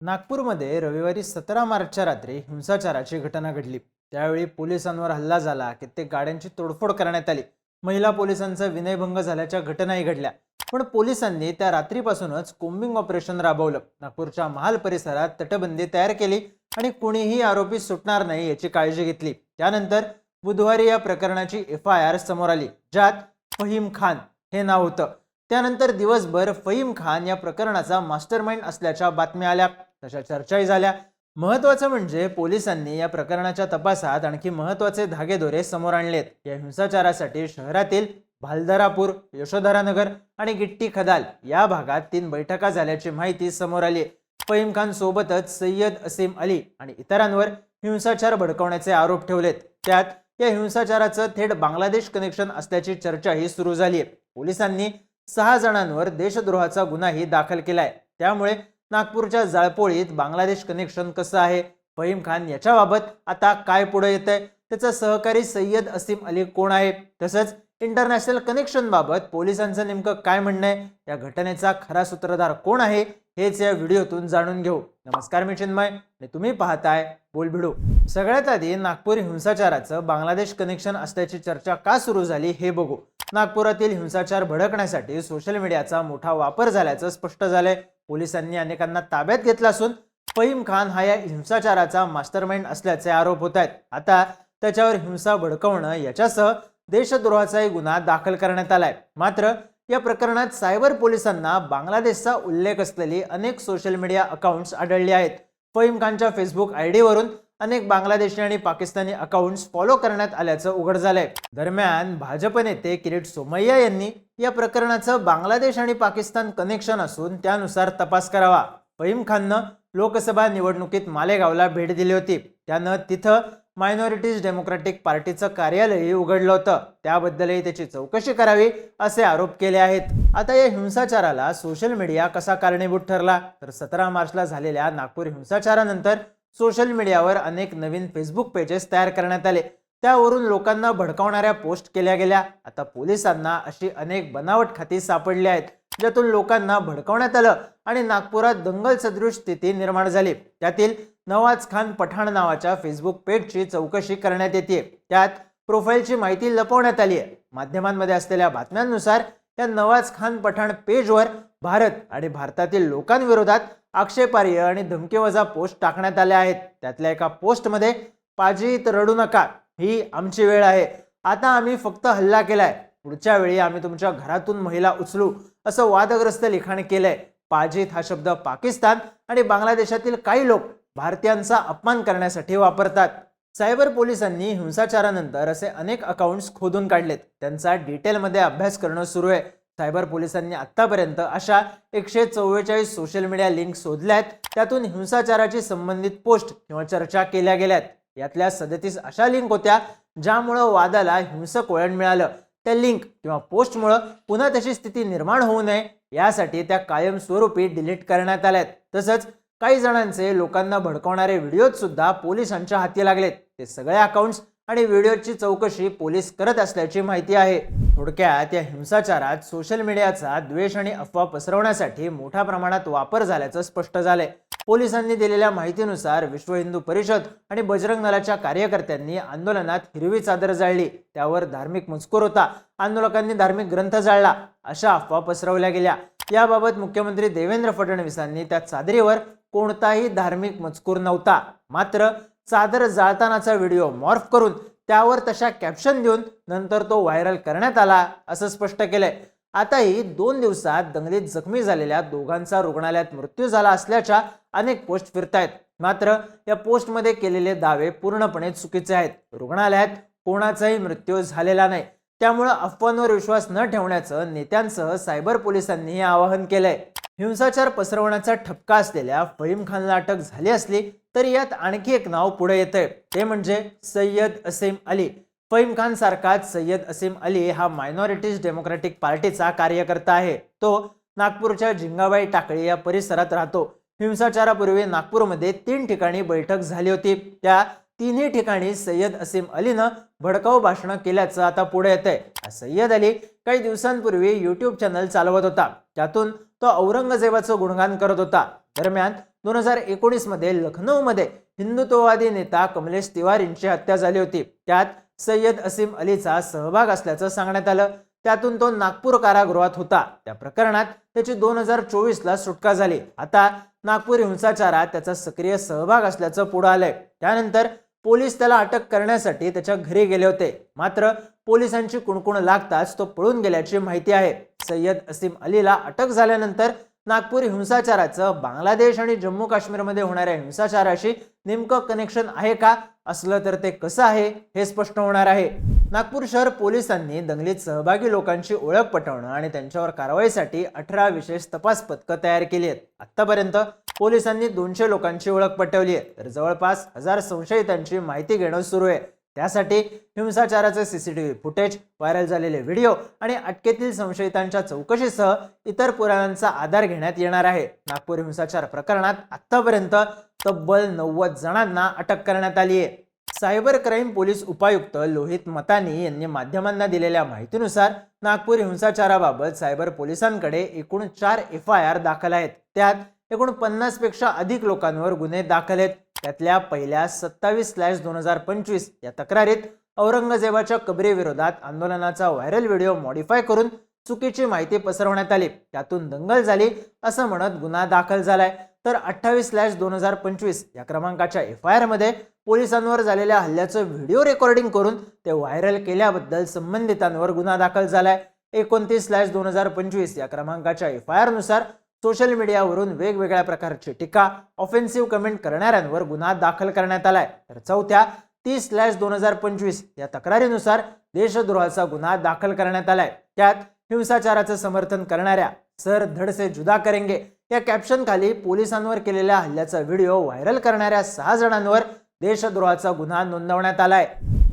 नागपूरमध्ये रविवारी सतरा मार्चच्या रात्री हिंसाचाराची घटना घडली. त्यावेळी पोलिसांवर हल्ला झाला. कित्येक गाड्यांची तोडफोड करण्यात आली. महिला पोलिसांचा विनयभंग झाल्याच्या घटनाही घडल्या. पण पोलिसांनी त्या रात्रीपासूनच कोम्बिंग ऑपरेशन राबवलं. नागपूरच्या महाल परिसरात तटबंदी तयार केली आणि कोणीही आरोपी सुटणार नाही याची काळजी घेतली. त्यानंतर बुधवारी या प्रकरणाची एफ आय आर समोर आली ज्यात फहीम खान हे नाव होतं. त्यानंतर दिवसभर फहीम खान या प्रकरणाचा मास्टरमाइंड असल्याच्या बातम्या आल्या. तशा चर्चाही झाल्या. महत्वाचं म्हणजे पोलिसांनी या प्रकरणाच्या तपासात आणखी महत्त्वाचे धागेदोरे समोर आणलेत. या हिंसाचारासाठी शहरातील भालदरापूर यशोधरानगर आणि गिट्टी खदाल या भागात तीन बैठका झाल्याची माहिती समोर आली. फहीम खान सोबतच सय्यद असीम अली आणि इतरांवर हिंसाचार भडकवण्याचे आरोप ठेवलेत. त्यात या हिंसाचाराचं थेट बांगलादेश कनेक्शन असल्याची चर्चाही सुरू झाली. पोलिसांनी सहा जणांवर देशद्रोहाचा गुन्हाही दाखल केलाय. त्यामुळे नागपूरच्या जाळपोळीत बांगलादेश कनेक्शन कसं आहे? फहीम खान याच्याबाबत आता काय पुढे येत आहे त्याचा सहकारी सय्यद असीम अली कोण आहे? तसंच इंटरनॅशनल कनेक्शनबाबत पोलिसांचं नेमकं काय म्हणणं आहे? या घटनेचा खरा सूत्रधार कोण आहे? हेच या व्हिडिओतून जाणून घेऊ. नमस्कार मी चिन्मय आणि तुम्ही पाहताय बोलभिडू सगळ्यात आधी नागपूर हिंसाचाराचं बांगलादेश कनेक्शन असल्याची चर्चा का सुरू झाली हे बघू. नागपुरातील हिंसाचार भडकण्यासाठी सोशल मीडियाचा मोठा वापर झाल्याचं स्पष्ट झालंय. पोलिसांनी अनेकांना ताब्यात घेतला असून फहीम खान हा या हिंसाचाराचा मास्टरमाइंड असल्याचे आरोप होत आहेत. आता त्याच्यावर हिंसा भडकवणं याच्यासह देशद्रोहाचाही गुन्हा दाखल करण्यात आलाय. मात्र या प्रकरणात सायबर पोलिसांना बांगलादेशचा उल्लेख असलेली अनेक सोशल मीडिया अकाउंट्स आढळली आहेत. फहीम खानच्या फेसबुक आय डीवरून अनेक बांगलादेशी आणि पाकिस्तानी अकाउंट्स फॉलो करण्यात आल्याचं उघड झालंय. दरम्यान भाजप नेते किरीट सोमय्या यांनी या प्रकरणाचं बांगलादेश आणि पाकिस्तान कनेक्शन असून त्यानुसार तपास करावा. फहीम खाननं लोकसभा निवडणुकीत मालेगावला भेट दिली होती. त्यानं तिथं मायनॉरिटीज डेमोक्रॅटिक पार्टीचं कार्यालयही उघडलं होतं. त्याबद्दलही त्याची चौकशी करावी असे आरोप केले आहेत. आता या हिंसाचाराला सोशल मीडिया कसा कारणीभूत ठरला? तर सतरा मार्चला झालेल्या नागपूर हिंसाचारानंतर सोशल मीडियावर अनेक नवीन फेसबुक पेजेस तयार करण्यात आले. त्यावरून लोकांना भडकावणाऱ्या पोस्ट केल्या गेल्या. आता पोलिसांना अशी अनेक बनावट खाती सापडली आहेत ज्यातून लोकांना भडकवण्यात आलं आणि नागपुरात दंगल सदृश स्थिती निर्माण झाली. त्यातील नवाज खान पठाण नावाच्या फेसबुक पेजची चौकशी करण्यात येते. त्यात प्रोफाईलची माहिती लपवण्यात आली आहे. माध्यमांमध्ये असलेल्या बातम्यांनुसार या नवाज खान पठाण पेजवर भारत आणि भारतातील लोकांविरोधात आक्षेपार्ह आणि धमकीवजा पोस्ट टाकण्यात आल्या आहेत. त्यातल्या एका पोस्टमध्ये पाजीत रडू नका ही आमची वेळ आहे. आता आम्ही फक्त हल्ला केलाय. पुढच्या वेळी आम्ही तुमच्या घरातून महिला उचलू असं वादग्रस्त लिखाण केलंय. पाजीत हा शब्द पाकिस्तान आणि बांगलादेशातील काही लोक भारतीयांचा अपमान करण्यासाठी वापरतात. सायबर पोलिसांनी हिंसाचारानंतर असे अनेक अकाउंट्स खोदून काढलेत. त्यांचा डिटेलमध्ये अभ्यास करणं सुरू आहे. सायबर पोलिसांनी आत्तापर्यंत अशा एकशे चव्वेचाळीस सोशल मीडिया लिंक शोधल्यात. त्यातून हिंसाचाराची संबंधित पोस्ट किंवा चर्चा केल्या गेल्यात. यातल्या सदतीस अशा लिंक होत्या ज्यामुळं वादाला हिंसक वळण मिळालं. त्या लिंक किंवा पोस्टमुळं पुन्हा तशी स्थिती निर्माण होऊ नये यासाठी त्या कायमस्वरूपी डिलीट करण्यात आल्यात. तसंच काही जणांचे लोकांना भडकवणारे व्हिडिओज सुद्धा पोलिसांच्या हाती लागलेत. ते सगळे अकाउंट्स आणि व्हिडिओची चौकशी पोलीस करत असल्याची माहिती आहे. थोडक्यात या हिंसाचारात सोशल मीडियाचा द्वेष आणि अफवा पसरवण्यासाठी मोठ्या प्रमाणात वापर झाल्याचं स्पष्ट झालंय. पोलिसांनी दिलेल्या माहितीनुसार विश्व हिंदू परिषद आणि बजरंग दलाच्या कार्यकर्त्यांनी आंदोलनात हिरवी चादर जाळली. त्यावर धार्मिक मजकूर होता. आंदोलकांनी धार्मिक ग्रंथ जाळला. अशा अफवा पसरवल्या गेल्या. याबाबत मुख्यमंत्री देवेंद्र फडणवीसांनी त्या चादरीवर कोणताही धार्मिक मजकूर नव्हता. मात्र चादर जाळतानाचा व्हिडिओ मॉर्फ करून त्यावर तशा कॅप्शन देऊन नंतर तो व्हायरल करण्यात आला असं स्पष्ट केलंय. आताही दोन दिवसात दंगलीत जखमी झालेल्या दोघांचा रुग्णालयात मृत्यू झाला असल्याच्या अनेक पोस्ट फिरतायत. मात्र या पोस्टमध्ये केलेले दावे पूर्णपणे चुकीचे आहेत. रुग्णालयात कोणाचाही मृत्यू झालेला नाही. त्यामुळं अफवांवर विश्वास न ठेवण्याचं नेत्यांसह सायबर पोलिसांनीही आवाहन केलंय. हिंसाचार पसरवण्याचा ठपका असलेल्या फहीम खानला अटक झाली असली तरी यात आणखी एक नाव पुढे येतंय. ते म्हणजे सय्यद असीम अली. फहीम खान सारखाच सय्यद असीम अली हा मायनॉरिटीज डेमोक्रॅटिक पार्टीचा कार्यकर्ता आहे. तो नागपूरच्या झिंगाबाई टाकळी या परिसरात राहतो. हिंसाचारापूर्वी नागपूरमध्ये तीन ठिकाणी बैठक झाली होती. त्या तिन्ही ठिकाणी सय्यद असीम अलीनं भडकाऊ भाषणं केल्याचं आता पुढे येत आहे सय्यद अली काही दिवसांपूर्वी युट्यूब चॅनल चालवत होता. त्यातून तो औरंगजेबाचं गुणगान करत होता. दरम्यान दोन हजार एकोणीसमध्ये लखनौमध्ये हिंदुत्ववादी नेता कमलेश तिवारींची हत्या झाली होती. त्यात सय्यद असीम अलीचा सहभाग असल्याचं सांगण्यात आलं. त्यातून तो नागपूर कारागृहात होता. त्या प्रकरणात त्याची दोन हजार चोवीसला सुटका झाली. आता नागपूर हिंसाचारात त्याचा सक्रिय सहभाग असल्याचं पुढं आलंय. त्यानंतर पोलीस त्याला अटक करण्यासाठी त्याच्या घरी गेले होते. मात्र पोलिसांची कुणकुण लागताच तो पळून गेल्याची माहिती आहे. सय्यद असीम अलीला अटक झाल्यानंतर नागपूर हिंसाचाराचं बांगलादेश आणि जम्मू काश्मीरमध्ये होणाऱ्या हिंसाचाराशी नेमकं कनेक्शन आहे का? असलं तर ते कसं आहे? हे स्पष्ट होणार आहे. नागपूर शहर पोलिसांनी दंगलीत सहभागी लोकांची ओळख पटवणं आणि त्यांच्यावर कारवाईसाठी अठरा विशेष तपास पथकं तयार केली आहेत. आतापर्यंत पोलिसांनी दोनशे लोकांची ओळख पटवली आहे. तर जवळपास हजार संशयितांची माहिती घेणं सुरू आहे. त्यासाठी हिंसाचाराचे सीसीटीव्ही फुटेज व्हायरल झालेले व्हिडिओ आणि अटकेतील संशयितांच्या चौकशीसह इतर पुराव्यांचा आधार घेण्यात येणार आहे. नागपूर हिंसाचार प्रकरणात आत्तापर्यंत तब्बल नव्वद जणांना अटक करण्यात आली आहे. सायबर क्राईम पोलीस उपायुक्त लोहित मतानी यांनी माध्यमांना दिलेल्या माहितीनुसार नागपूर हिंसाचाराबाबत सायबर पोलिसांकडे एकूण चार एफ आय आर दाखल आहेत. त्यात एकूण पन्नासपेक्षा अधिक लोकांवर गुन्हे दाखल आहेत. त्यातल्या पहिल्या सत्तावीस स्लॅश दोन हजार पंचवीस या तक्रारीत औरंगजेबाच्या कबरेविरोधात आंदोलनाचा व्हायरल व्हिडिओ मॉडीफाय करून चुकीची माहिती पसरवण्यात आली. त्यातून दंगल झाली असं म्हणत गुन्हा दाखल झालाय. तर अठ्ठावीस स्लॅश दोन हजार पंचवीस या क्रमांकाच्या एफ आय आरमध्ये पोलिसांवर झालेल्या हल्ल्याचं व्हिडिओ रेकॉर्डिंग करून ते व्हायरल केल्याबद्दल संबंधितांवर गुन्हा दाखल झालाय. एकोणतीस स्लॅश दोन हजार पंचवीस या क्रमांकाच्या एफ आय आरनुसार सोशल मीडियावरून वेगवेगळ्या प्रकारची टीका ऑफेन्सिव्ह कमेंट करणाऱ्यांवर गुन्हा दाखल करण्यात आलाय. तर चौथ्या तीस स्लॅश दोन हजार पंचवीस या तक्रारीनुसार देशद्रोहाचा गुन्हा दाखल करण्यात आलाय. त्यात हिंसाचाराचं समर्थन करणाऱ्या सर धडसे जुदा करेंगे या कॅप्शन खाली पोलिसांवर केलेल्या हल्ल्याचा व्हिडिओ व्हायरल करणाऱ्या सहा जणांवर देशद्रोहाचा गुन्हा नोंदवण्यात आलाय.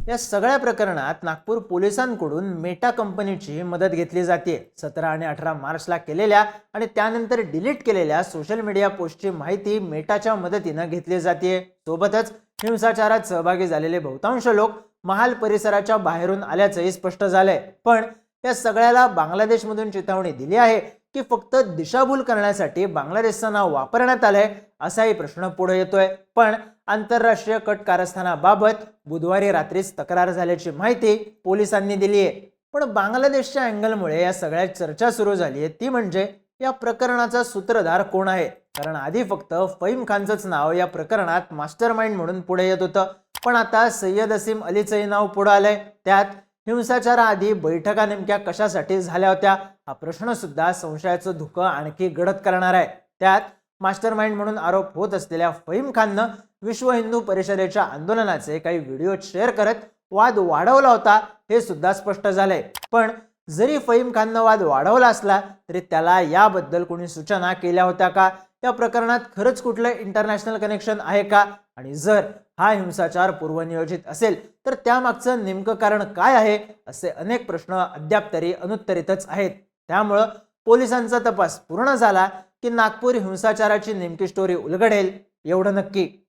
या सगळ्या प्रकरणात नागपूर पोलिसांकडून मेटा कंपनीची मदत घेतली जाते. सतरा आणि अठरा मार्चला केलेल्या आणि त्यानंतर डिलीट केलेल्या सोशल मीडिया पोस्टची माहिती मेटाच्या मदतीनं घेतली जाते. सोबतच हिंसाचारात सहभागी झालेले बहुतांश लोक महाल परिसराच्या बाहेरून आल्याचंही स्पष्ट झालंय. पण या सगळ्याला बांगलादेशमधून चेतावणी दिली आहे. की फक्त दिशाभूल करण्यासाठी बांगलादेशचं नाव वापरण्यात आलंय असाही प्रश्न पुढे येतोय. पण आंतरराष्ट्रीय कट कारस्थानाबाबत बुधवारी रात्रीच तक्रार झाल्याची माहिती पोलिसांनी दिली आहे. पण बांगलादेशच्या अँगलमुळे या सगळ्या चर्चा सुरू झाली आहे ती म्हणजे या प्रकरणाचा सूत्रधार कोण आहे? कारण आधी फक्त फईम खानचंच नाव या प्रकरणात मास्टर माइंड म्हणून पुढे येत होतं. पण आता सय्यद असीम अलीचंही नाव पुढे आलंय. त्यात हिंसाचाराआधी बैठका नेमक्या कशासाठी झाल्या होत्या? हा प्रश्नसुद्धा संशयाचं धुकं आणखी गडद करणार आहे. त्यात मास्टर माइंड म्हणून आरोप होत असलेल्या फहीम खाननं विश्व हिंदू परिषदेच्या आंदोलनाचे काही व्हिडिओ शेअर करत वाद वाढवला होता हे सुद्धा स्पष्ट झालंय. पण जरी फहीम खाननं वाद वाढवला असला तरी त्याला याबद्दल कोणी सूचना केल्या होत्या का? या प्रकरणात खरंच कुठलं इंटरनॅशनल कनेक्शन आहे का? आणि जर हा हिंसाचार पूर्वनियोजित असेल तर त्यामागचं नेमकं कारण काय आहे? असे अनेक प्रश्न अद्याप तरी अनुत्तरितच आहेत. त्यामुळं पोलिसांचा तपास पूर्ण झाला की नागपूर हिंसाचाराची नेमकी स्टोरी उलगडेल एवढं नक्की.